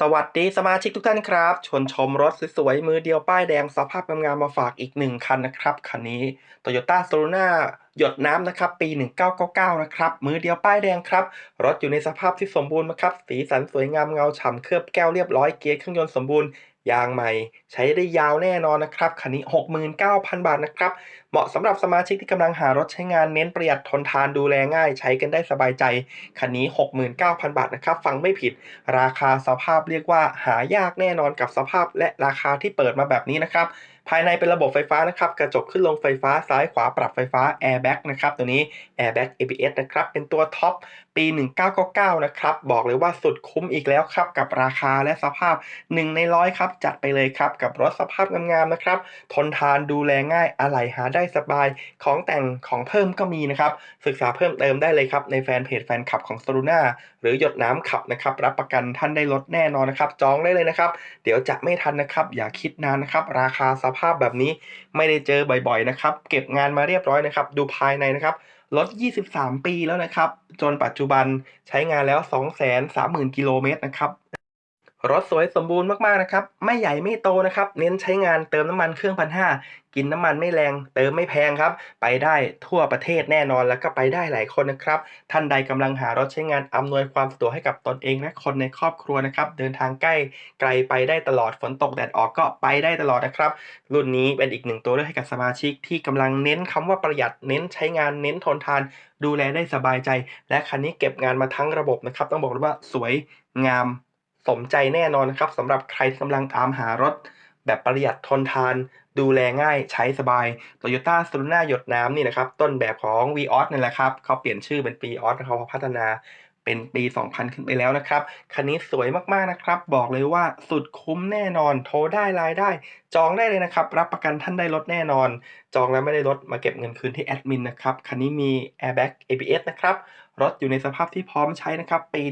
สวัสดีสมาชิกทุกท่านครับชวนชมรถสวยๆมือเดียวป้ายแดงสภาพงามๆมาฝากอีกหนึ่งคันนะครับ คันนี้ Toyota s o l u n a หยดน้ำนะครับปี 1999 นะครับ มือเดียวป้ายแดงครับ รถอยู่ในสภาพที่สมบูรณ์นะครับ สีสันสวยงามเงาฉ่ำเคลือบแก้วเรียบร้อยเกียร์เครื่องยนต์สมบูรณ์ยางใหม่ ใช้ได้ยาวแน่นอนนะครับ คันนี้ 69,000 บาทนะครับ เหมาะสำหรับสมาชิกที่กำลังหารถใช้งานเน้นประหยัดทนทานดูแลง่าย ใช้กันได้สบายใจ คันนี้ 69,000 บาทนะครับ ฟังไม่ผิด ราคาสภาพเรียกว่าหายากแน่นอนกับสภาพและราคาที่เปิดมาแบบนี้นะครับ ภายในเป็นระบบไฟฟ้านะครับ กระจกขึ้นลงไฟฟ้าซ้ายขวาปรับไฟฟ้า Airbag นะครับ ตัวนี้ Airbag ABS นะครับ เป็นตัวท็อปปี 1999 นะครับ บอกเลยว่าสุดคุ้มอีกแล้วครับ กับราคาและสภาพ 1 ในร้อยครับ จัดไปเลยครับ กับรถสภาพงามๆนะครับ ทนทานดูแลง่ายอะไหล่หาได้สบาย ของแต่งของเพิ่มก็มีนะครับ ศึกษาเพิ่มเติมได้เลยครับ ในแฟนเพจแฟนคลับของ s o l u n a หรือหยดน้ำขับนะครับ รับประกันท่านได้ลดแน่นอนนะครับ จองได้เลยนะครับ เดี๋ยวจะไม่ทันนะครับ อย่าคิดนานนะครับ ราคาสภาพภาพแบบนี้ไม่ได้เจอบ่อยๆนะครับ เก็บงานมาเรียบร้อยนะครับ ดูภายในนะครับรถ 23 ปีแล้วนะครับ จนปัจจุบันใช้งานแล้ว 230,000 กิโลเมตรนะครับ รถสวยสมบูรณ์มากๆนะครับ ไม่ใหญ่ไม่โตนะครับ เน้นใช้งานเติมน้ำมันเครื่องพันห้ากินน้ำมันไม่แรง เติมไม่แพงครับ ไปได้ทั่วประเทศแน่นอนแล้วก็ไปได้หลายคนนะครับ ท่านใดกำลังหารถใช้งานอำนวยความสะดวกให้กับตนเองและคนในครอบครัวนะครับ เดินทางใกล้ไกลไปได้ตลอดฝนตกแดดออกก็ไปได้ตลอดนะครับ รุ่นนี้เป็นอีกหนึ่งตัวเลือกให้กับสมาชิกที่กำลังเน้นคำว่าประหยัดเน้นใช้งานเน้นทนทาน ดูแลได้สบายใจ และคันนี้เก็บงานมาทั้งระบบนะครับ ต้องบอกเลยว่าสวยงาม สมใจแน่นอนนะครับสำหรับใครที่กำลังตามหารถ แบบประหยัดทนทาน ดูแลง่ายใช้สบาย Toyota s o l u n a หยดน้ำนี่นะครับ ต้นแบบของ v ีออสนั่นแหละครับ เขาเปลี่ยนชื่อเป็นปีออสเขาพัฒนา เป็นปี 2000 ขึ้นไปแล้วนะครับ คันนี้สวยมากๆนะครับ บอกเลยว่าสุดคุ้มแน่นอน โทรได้ไลน์ได้ จองได้เลยนะครับ รับประกันท่านได้รถแน่นอน จองแล้วไม่ได้รถมาเก็บเงินคืนที่แอดมินนะครับ คันนี้มี Airbag ABS นะครับ รถอยู่ในสภาพที่พร้อมใช้นะครับ ปี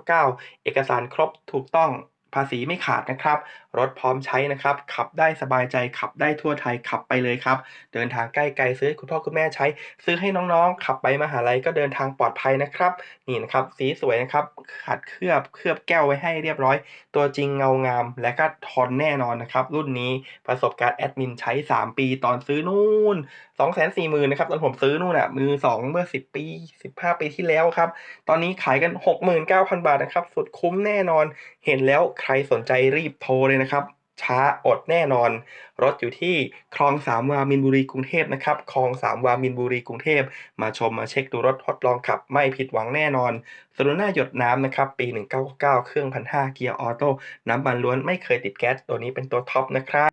1999 เอกสารครบถูกต้องภาษีไม่ขาดนะครับรถพร้อมใช้นะครับ ขับได้สบายใจขับได้ทั่วไทยขับไปเลยครับ เดินทางใกล้ไกลซื้อให้คุณพ่อคุณแม่ใช้ ซื้อให้น้องๆ ขับไปมหาลัยก็เดินทางปลอดภัยนะครับ นี่นะครับสีสวยนะครับขัดเคลือบเคลือบแก้วไว้ให้เรียบร้อย ตัวจริงเงางาม และก็ทนแน่นอนนะครับ รุ่นนี้ประสบการณ์แอดมินใช้ 3 ปีตอนซื้อนู่น240,000นะครับตอนผมซื้อนู่นน่ะมือ 2 เมื่อ 10 ปี 15 ปีที่แล้วครับ ตอนนี้ขายกัน 69,000 บาทนะครับสุดคุ้มแน่นอน เห็นแล้วใครสนใจรีบโทรเลยนะครับ ช้าอดแน่นอน รถอยู่ที่คลองสามวามินบุรีกรุงเทพนะครับ คลองสามวามินบุรีกรุงเทพ มาชมมาเช็คดูรถทดลองขับ ไม่ผิดหวังแน่นอนสโลน่าหยดน้ำนะครับ ปี 1999 เครื่องพันห้าเกียร์ออโต้ น้ำมันล้วนไม่เคยติดแก๊ส ตัวนี้เป็นตัวท็อปนะครับ